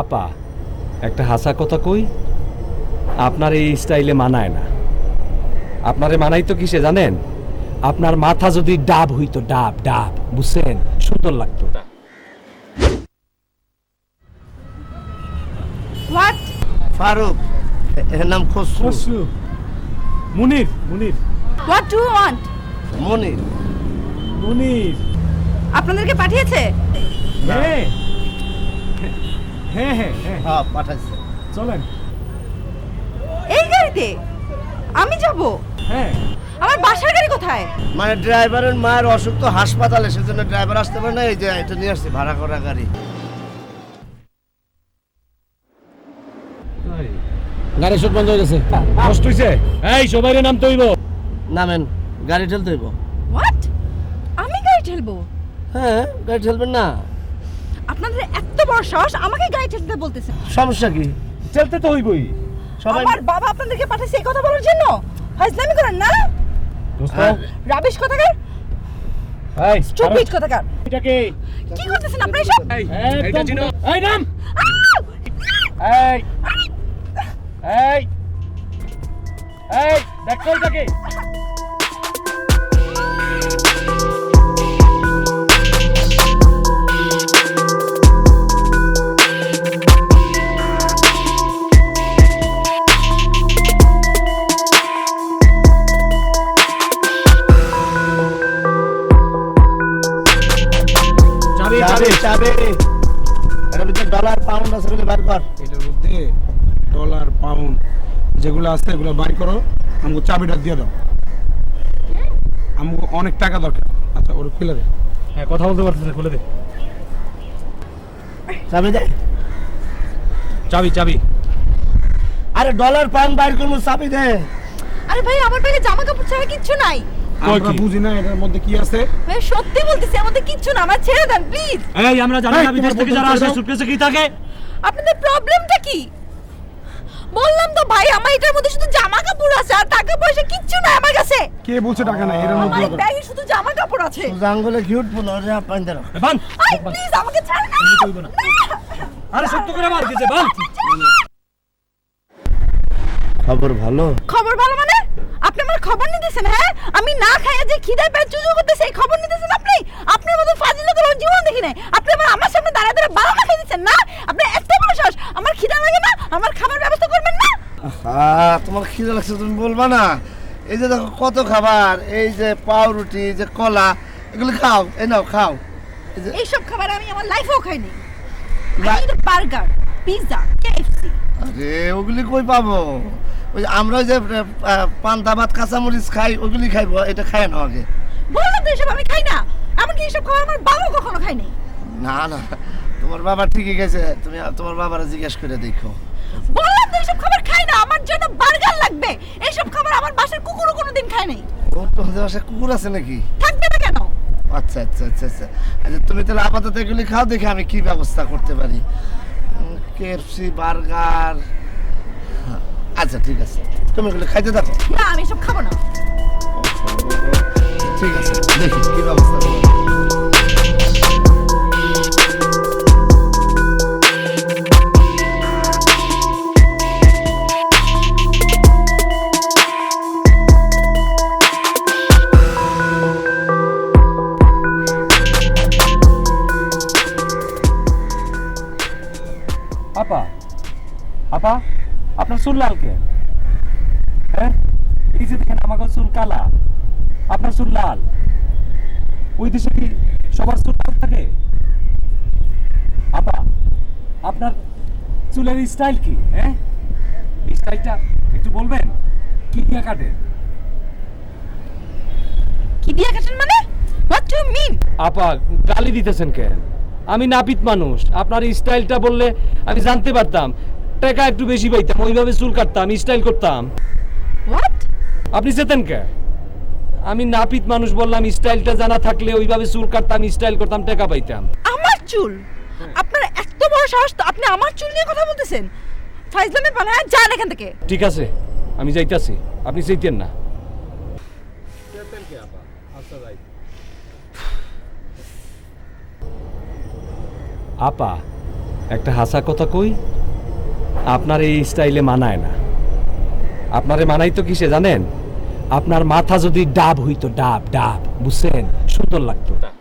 আপা একটা হাসা কথা কই? আপনার এই স্টাইলে মানায় না। আপনারে মানাই তো কিসে জানেন? আপনার মাথা যদি ডাব হইতো ডাব ডাব বুঝছেন? সুন্দর লাগতো। হোয়াট ফারুক এর নাম Khasru. Munir Munir. What do want Monir. Munir. আপনাদেরকে পাঠিয়েছে? হ্যাঁ। হ্যাঁ হ্যাঁ হ্যাঁ। হ্যাঁ পাঠাইছে। চলেন। এই গাড়িতে? আমি যাব? হ্যাঁ। আমার বাসার গাড়ি কোথায়? মানে ড্রাইভারের মায়ের অসুখ তো হাসপাতালে সেজন্য ড্রাইভার আসতে পারে না এই যে এটা নিয়ে আসছি ভাড়া করা গাড়ি। গাড়ি শুট বন্ধ হয়ে গেছে। কষ্ট হইছে? এই সবাই নাম তৈব। নামেন গাড়ি ঠেলতে হইব। হোয়াট আমি গাড়ি ঠেলবো? হ্যাঁ গাড়ি ঠেলবেন না। আপনাদের এত বড় সাহস আমাকে গাড়ি ঠেলতে বলতেছেন সমস্যা কি? চলতে তো হইবই। সবাই আমার বাবা আপনাদেরকে পাঠাইছে এই কথা বলার জন্য? ফাইজলামি করেন না? দোস্ত। হ্যাঁ। রাবিশ কথাকার? এই স্টুপিড কথাকার? এটাকে কি কি করতেছেন আপনারা সব এই এইটা চিনো এই নাম! এই এই এই দেখো এটাকে। চাবি চাবি চাবি এটার ভিতরে ডলার পাউন্ড আছে বলে বার কর। এটার মধ্যে ডলার পাউন্ড যেগুলো আছে এগুলো বাই করো। আমাকে চাবিটা দিয়ে দাও। আমাকে অনেক টাকা দরকার। আচ্ছা ওরে খুলে দে। হ্যাঁ কথা বলতে পারতেছে খুলে দে। চাবি দে। চাবি চাবি। আরে ডলার পাউন্ড বাইর করব চাবি দে। আরে ভাই আমার ব্যাগে জামা কাপড় ছাড়া কিচ্ছু নাই। আমরা বুঝি না এটার মধ্যে কি আছে। ভাই সত্যি বলতেছি আমাদের কিচ্ছু না আমার ছেড়ে দেন প্লিজ এই আমরা জানি না বিদেশ থেকে যারা আসে সুটকেসে কি থাকে? আপনাদের প্রবলেমটা কি? বললাম তো ভাই আমার এটার মধ্যে শুধু জামা কাপড় আছে আর টাকা পয়সা কিচ্ছু নাই আমার কাছে। কে বলছে টাকা নাই? মধ্যে আমার ব্যাগে শুধু জামা কাপড় আছে। সোজা আঙ্গুলে ঘিউট পুলো রে পাইন দে বান! আই প্লিজ আমাকে ছাড় না কইবো না। আরে সত্য করে মার বান! খবর ভালো? খবর ভালো মানে? আপনি আমার খবর নিতেছেন হ্যাঁ? আমি না খাইয়া যে খিদায় পেট চুজু করতেছে এই খবর নিতেছেন আপনি? আপনার মতো ফাজিল লোকের জীবন দেখি নাই। আপনি আমার আমার সামনে দাঁড়ায় দাঁড়ায় বারো খাই দিচ্ছেন না? আপনি এত বড় সাহস। আমার খিদা লাগে না আমার খাবার ব্যবস্থা করবেন না? আহ, তোমার খিদে লাগছে তুমি বলবা না। এই যে দেখো কত খাবার এই যে পাউরুটি এই যে কলা এগুলো খাও এই নাও খাও। এই এইসব খাবার আমি আমার লাইফেও খাইনি। বার্গার পিৎজা কেএফসি আরে ওগুলি কই পাবো? ওই আমরা যে পান্তা ভাত কাঁচামরিচ খাই ওগুলি খাইবো এটা খায় না আগে বললাম তো এসব আমি খাই না। এমনকি এইসব খাবার আমার বাবাও কখনো খায়নি না না তোমার বাবা ঠিকই গেছে তুমি তোমার বাবারা জিজ্ঞেস করে দেখো। বললাম তো এইসব খাবার খাই না আমার জন্য বার্গার লাগবে। এইসব খাবার আমার বাসার কুকুরও কোনোদিন খায় নাই। ওর তো আমাদের বাসায় কুকুর আছে নাকি? থাকবে না কেন? আচ্ছা আচ্ছা আচ্ছা আচ্ছা। আচ্ছা তুমি তাহলে আপাতত এগুলি খাও দেখে আমি কি ব্যবস্থা করতে পারি। কেএফসি বার্গার আচ্ছা ঠিক আছে। তুমি এগুলো খাইতে থাকো। না আমি এসব খাব না। ঠিক আছে দেখি কি ব্যবস্থা। আপা আপা? আপনার চুল লাল কে হ্যাঁ? এই যে দেখেন আমাকে চুল কালা। আপনার চুল লাল। ওই দেশে কি সবার চুল লাল থাকে? আপা আপনার চুলের স্টাইল কি হ্যাঁ? স্টাইলটা একটু বলবেন? কি দিয়ে কাটেন? কি দিয়া কাটেন মানে? হোয়াট ডু মিন আপা গালি দিতেছেন কেন? আমি নাপিত মানুষ। আপনার স্টাইলটা বললে আমি জানতে পারতাম। টাকা একটু বেশি পাইতাম ওইভাবে চুল কাটতাম স্টাইল করতাম। হোয়াট আপনি যেতেন কে? আমি নাপিত মানুষ বললাম স্টাইলটা জানা থাকলে ওইভাবে চুল কাটতাম স্টাইল করতাম টাকা পাইতাম। আমার চুল? আপনার এত বড় সাহস তো আপনি আমার চুল নিয়ে কথা বলতেছেন। ফাইজলামে পালায় যান এখান থেকে। ঠিক আছে আমি যাইতাছি আপনি যাইতেন না। আপা একটা হাসা কথা কই? আপনার এই স্টাইলে মানায় না। আপনারে মানাই তো কিসে জানেন? আপনার মাথা যদি ডাব হইতো, ডাব ডাব, বুঝছেন? সুন্দর লাগতো।